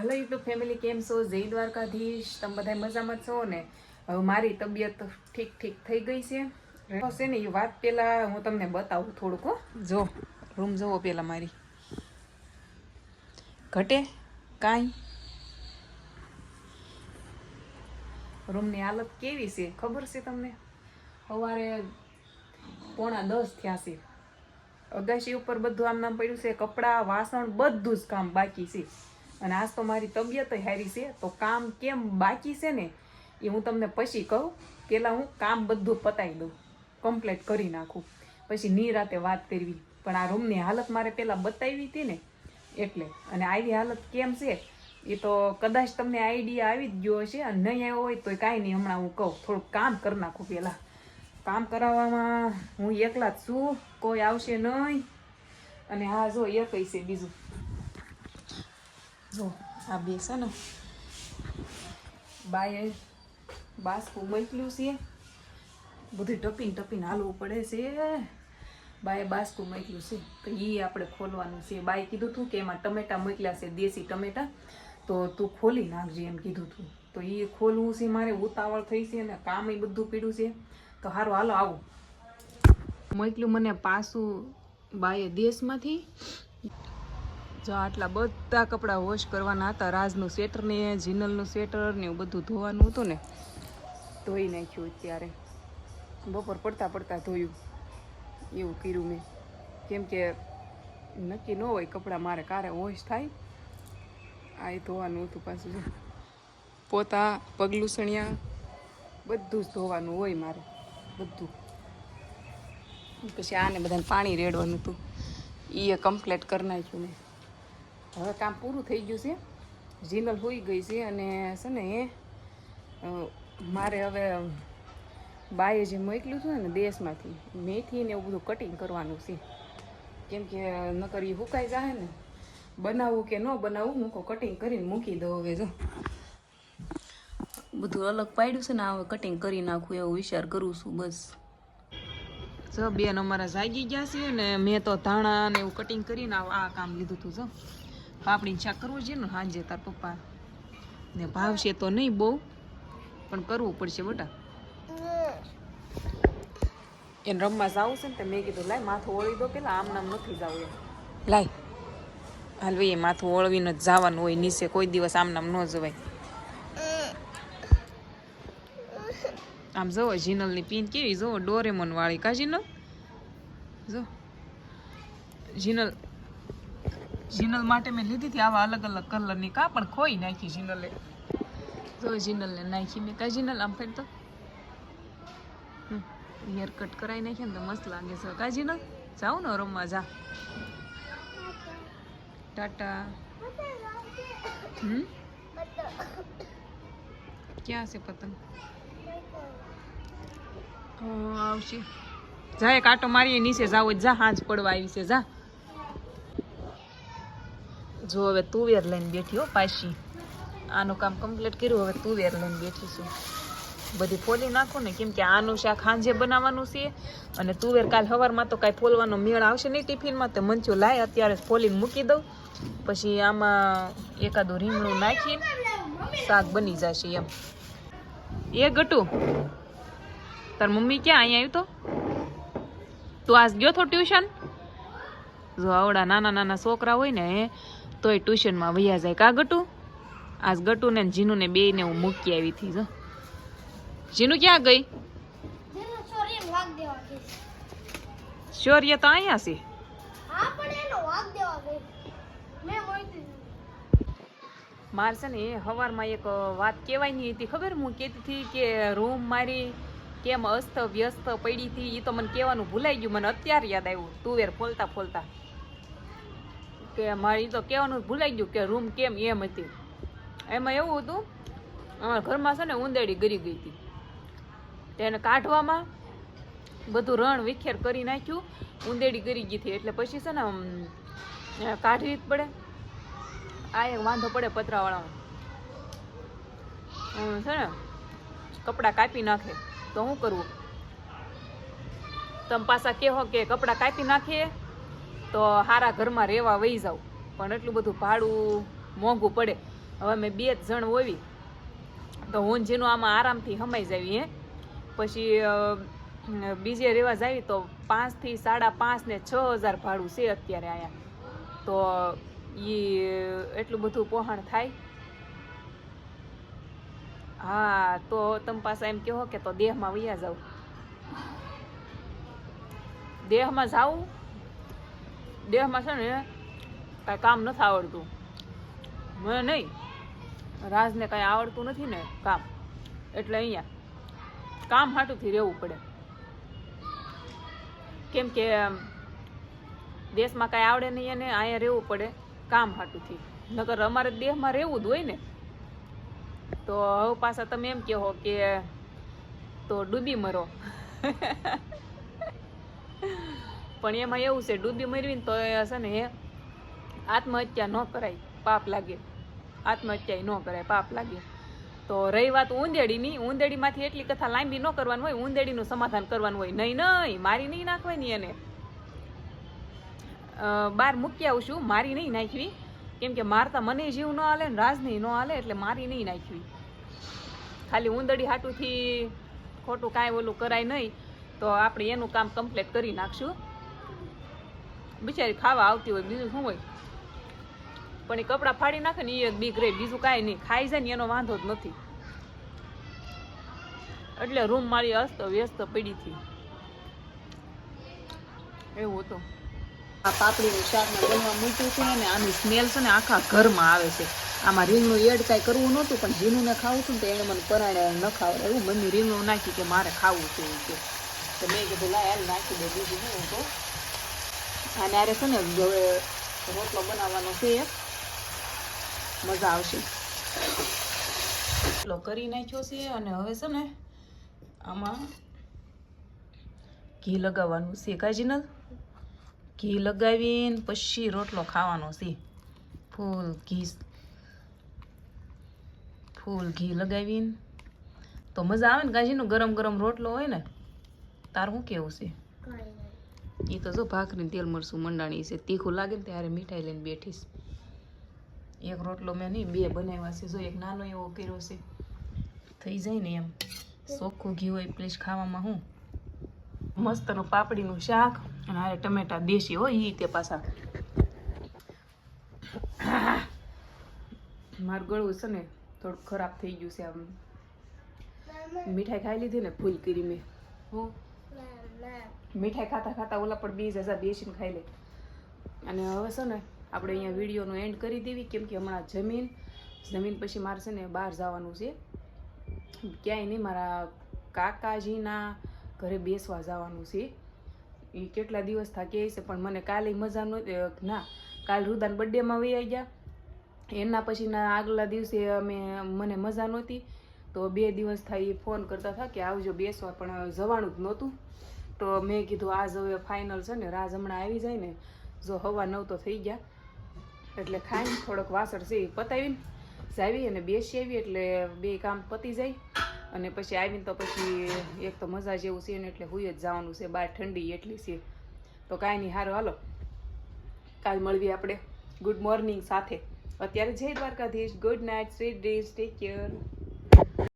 Hello YouTube family કેમ છો? જય દ્વારકાધીશ. તમે બધા મજામાં છો ને? હવે મારી તબિયત ઠીક ઠીક થઈ ગઈ છે. છે ને, એ વાત પહેલાં હું તમને બતાવું થોડુંક જો, રૂમ જોવો પહેલાં મારી. ઘટે? કાંઈ? રૂમની હાલત કેવી છે? ખબર છે તમને? સવારે પોણા દસ થયા છે. અગાશી ઉપર બધું આમ નામ પડ્યું છે, કપડાં, વાસણ, બધું જ કામ બાકી છે. અને આજ તો મારી તબિયત હારી છે, તો કામ કેમ બાકી છે ને, એ હું તમને પછી કહું. પહેલાં હું કામ બધું પતાવી દઉં કમ્પ્લીટ કરી નાખું. પછી નિરાતે વાત કરવી. પણ આ રૂમની હાલત મારે પહેલાં બતાવી હતી ને, એટલે. અને આવી હાલત કેમ છે, એ તો કદાચ તમને આઈડિયા આવી જ ગયો હશે અને નહીં આવ્યો હોય તો કાંઈ નહીં, હમણાં હું કહું. થોડુંક કામ કરી નાખું પહેલાં કામ કરાવવામાં હું એકલા જ છું, કોઈ આવશે નહીં. અને હા, જો એક છે બીજું. જો, આ બે છે ને. બાએ બાસકું મોકલ્યું છે. બધું ટપીને ટપીને હાલવું પડે છે. બાએ બાસકું મોકલ્યું છે. તો એ આપણે ખોલવાનું છે. બાએ કીધું હતું કે એમાં ટમેટા મોકલ્યા છે, દેશી ટમેટા. તો તું ખોલી નાખજે એમ કીધું હતું તો એ ખોલવું છે મારે, ઉતાવળ થઈ છે અને કામ એ બધું પીડ્યું છે. તો સારું હાલો, આવું. મોકલ્યું મને પાછું બાએ દેશમાંથી. જો આટલા બધા કપડાં વોશ કરવાના હતા, રાજનું સ્વેટર ને, જીનલનું સ્વેટર ને, એવું બધું ધોવાનું હતું ને, ધોઈ નાખ્યું અત્યારે. બપોર પડતા પડતા ધોયું. એવું કર્યું મેં. કેમ કે નક્કી ન હોય કપડાં મારે કારે વોશ થાય. આ એ ધોવાનું હતું પાછું પોતા પગલુસણિયા બધું જ ધોવાનું હોય મારે. બધું. પછી આને બધાને પાણી રેડવાનું હતું. એ કમ્પ્લીટ કરી નાખ્યું મેં. હવે કામ પૂરું થઈ ગયું છે. જીનલ હોઈ ગઈ છે અને છે ને એ મારે હવે બાએ જે મોકલ્યું હતું ને દેશમાંથી, મેથી ને એવું બધું કટિંગ કરવાનું છે. કેમ કે નકર એ હુકાઈ જાય ને બનાવવું કે ન બનાવવું હું કટિંગ કરીને મૂકી દઉં હવે જો. બધું અલગ પાડ્યું છે ને હવે કટિંગ કરી નાખું એવો વિચાર કરું છું બસ. જો બેન અમારા જાગી ગયા છે ને, મેં તો ધાણા ને એવું કટિંગ કરીને આ કામ લીધું હતું જો. પાપડી શાક કરવું છે ને સાંજે તાર પપ્પા ને ભાવશે તો નહીં બહુ પણ કરવું પડશે બેટા. એને રમવા જવું છે ને તો મેં કીધું લાય માથું ઓળી દો પેલા આમ નામ નથી જવું એમ. લાય. હાલ ભાઈ માથું ઓળવીને જ જવાનું હોય નીચે કોઈ દિવસ આમ નામ ન જવાય. આમ જુઓ જીનલની પીન કેવી જુઓ ડોરેમોન વાળી કા જીનલ? જો. જીનલ જીનલ માટે મેં લીધી હતી આવા અલગ અલગ કલરની કા, પણ ખોઈ નાખી જીનલે. જો જીનલને નાખી મેં. કાંઈ જીનલ આમ ફેર તો હેર કટ કરાવી નાખીએ ને તો મસ્ત લાગે છે. કા જીનલ? જાઉં ને રમવા, જા. ટાટા. હમ? ક્યાં છે પતંગ? આવશે. જા એક આટો મારીએ, નીચે જાવ જા, હાજ પડવા આવી છે. જા. જો હવે તુવેર લઈને બેઠી હો પાછી. આનું કામ કમ્પ્લીટ કર્યું, હવે તુવેર લઈને બેઠી છું. બધી ફોલી નાખું ને, કેમ કે આનું શાક સાંજે બનાવવાનું છે અને તુવેર કાલ સવારમાં તો કાંઈ ફોલવાનો મેળ આવશે નહીં ટિફિનમાં, તો મંચું લાય, અત્યારે ફોલીને મૂકી દઉં. પછી આમાં એકાદું રીંગણું નાખીને શાક બની જશે એમ. એ ગટુ, તાર મમ્મી ક્યાં અહીંયા આવ્યું તો? તું આજ ગયો તો ટ્યુશન? જો આવડા નાના નાના છોકરા હોય ને એ તોય ટ્યુશનમાં વૈયા જાય. કા ગટુ? આજ ગટુ ને જીનુ ને બે ને હું મૂકી આવી હતી, જો. જીનુ ક્યાં ગઈ? શૌર્ય તો અહીંયા છે. મારે છે ને એ હવારમાં એક વાત કહેવાની હતી, ખબર? હું કહેતી હતી કે રૂમ મારી કેમ અસ્ત વ્યસ્ત પડી હતી એ તો મને કહેવાનું ભૂલાઈ ગયું. મને અત્યારે યાદ આવ્યું. તુવેર ફોલતા ફોલતા. કે મારે તો કહેવાનું ભૂલાઈ ગયું કે રૂમ કેમ એમ હતી. એમાં એવું હતું, અમારા ઘરમાં છે ને ઉંદેડી ગરી ગઈ હતી. તેને કાઢવામાં બધું રણ વિખેર કરી નાખ્યું, ઉંદેડી ગરી ગઈ હતી. એટલે પછી છે ને કાઢવી જ પડે. આ એક વાંધો પડે પતરાવાળામાં છે ને, કપડાં કાપી નાખે. તો શું કરવું તમે પાછા કહો કે કપડાં કાપી નાખીએ? તો સારા ઘરમાં રહેવા વહી જાઉં. પણ એટલું બધું ભાડું મોંઘું પડે. હવે મેં બે જ જણ હોવી તો હું જેનું આમાં આરામથી હમાઈ જાવી, હે. પછી બીજે રહેવા જાવી તો પાંચથી સાડા પાંચ ને છ હજાર ભાડું છે અત્યારે અહીંયા તો એ એટલું બધું પોહણ થાય. હા, તો તમે પાસે એમ કહો કે તો દેહમાં વૈયા જાવ દેહમાં જાવું દેહમાં છે ને કાંઈ કામ નથી આવડતું. મને નહીં. રાજને કાંઈ આવડતું નથી ને કામ. એટલે અહીંયા કામ હાટુંથી રહેવું પડે. કેમ કે દેશમાં કાંઈ આવડે નહીં અને અહીંયા રહેવું પડે કામ હાટુંથી. નકર અમારે દેહમાં રહેવું જ હોય ને. તો હવે પાછા તમે એમ કહો કે, તો ડૂબી મરો. પણ એમાં એવું છે, ડૂબી મરવીને તો હશે છે ને એ આત્મહત્યા ન કરાય, પાપ લાગે. આત્મહત્યા ન કરાય, પાપ લાગે. તો રહી વાત ઉંદેડીની ઉંદેડીમાંથી એટલી કથા લાંબી ન કરવાની હોય ઉંદેડીનું સમાધાન કરવાનું હોય. નહીં નહીં, મારી નહીં નાખવાની એને. બહાર મૂકી આવશું મારી નહીં નાખવી. કેમ કે મારતા મને જીવ ન હાલે ને નહીં ન હાલે એટલે મારી નહીં નાખવી. ખાલી ઉંદડી હાટુથી ખોટું કાંઈ ઓલું કરાય નહીં, તો આપણે એનું કામ કમ્પ્લીટ કરી નાખશું. બિચારી ખાવા આવતી હોય, બીજું શું હોય? પણ એ કપડાં ફાડી નાખે ને એ બીક બીજું કાંઈ નહીં. ખાઈ જાય ને એનો વાંધો જ નથી. એટલે રૂમ મારી અસ્ત, વ્યસ્ત પડી હતી. એવું હતું. આ પાપડીનું શાક બનવા મૂક્યું છે ને આની સ્મેલ છે ને આખા ઘરમાં આવે છે. આમાં રીંગણું એડ કાંઈ કરવું નહોતું, પણ જીનુને ખાવું હતું ને તો એણે મને પરાણે ન ખાવ એવું મમ્મી રીંગણું નાખી કે મારે ખાવું છે એવું કે. મેં કીધું, લાય, હાલ નાખી દે બીજું હું તો. આને આરે છે ને રોટલો બનાવવાનો છે મજા આવશે. રોટલો કરી નાખ્યો છે અને હવે છે ને, આમાં ઘી લગાવવાનું છે. કાજી ન? ઘી લગાવીને પછી રોટલો ખાવાનો છે. ફૂલ ઘી ફૂલ ઘી લગાવીને. તો મજા આવે ને કાજીનો? ગરમ ગરમ રોટલો હોય ને, તાર શું કેવું છે? એ તો જો ભાખરીને તેલ મરસું મંડાણી છે. તીખું લાગે ને ત્યારે મીઠાઈ લઈને બેઠીશ. એક રોટલો મેં નહીં, બે બનાવ્યા છે. જો એક નાનો એવો કર્યો છે. થઈ જાય ને એમ. ચોખ્ખું ઘી હોય પ્લીઝ ખાવામાં હું. મસ્તનું પાપડીનું શાક અને હારે ટમેટા દેશી હોય એ તે પાછા. મારું ગળું છે ને થોડું ખરાબ થઈ ગયું છે આમ. મીઠાઈ ખાઈ લીધી ને ફૂલ કરી મેં. હું. મીઠાઈ ખાતા ખાતા ઓલા પણ બીજ હજાર બેસીને ખાઈ લે. અને હવે છે ને, આપણે અહીંયા વિડીયોનું એન્ડ કરી દેવી, કેમ કે હમણાં જમીન જમીન પછી મારે છે ને બહાર જવાનું છે. ક્યાંય નહીં, મારા કાકાજીના ઘરે બેસવા જવાનું છે. એ કેટલા દિવસ થાકી છે, પણ મને કાલે મજા નહોતી ના, કાલ રુદાન બર્થડેમાં વહી ગયા. એના પછીના આગલા દિવસે અમે, મને મજા નહોતી તો બે દિવસ થાય ફોન કરતા હતા કે આવજો બેસવા, પણ જવાનું જ નહોતું તો મેં કીધું આજ હવે ફાઇનલ છે ને, રાજ હમણાં આવી જાય ને, જો હવા નવ તો થઈ ગયા, એટલે ખાઈને થોડોક વાસણ છે પતાવીને જાવી અને બેસી આવી, એટલે બે કામ પતી જાય. અને પછી આવીને તો પછી એક તો મજા જેવું છે ને, એટલે હુઈ જ જવાનું છે, બહાર ઠંડી એટલી છે. તો કાંઈ નહીં સારું હાલો. કાલ મળવી આપણે. ગુડ મોર્નિંગ સાથે. અત્યારે જય Dwarkadhish. Good night sweet dreams take care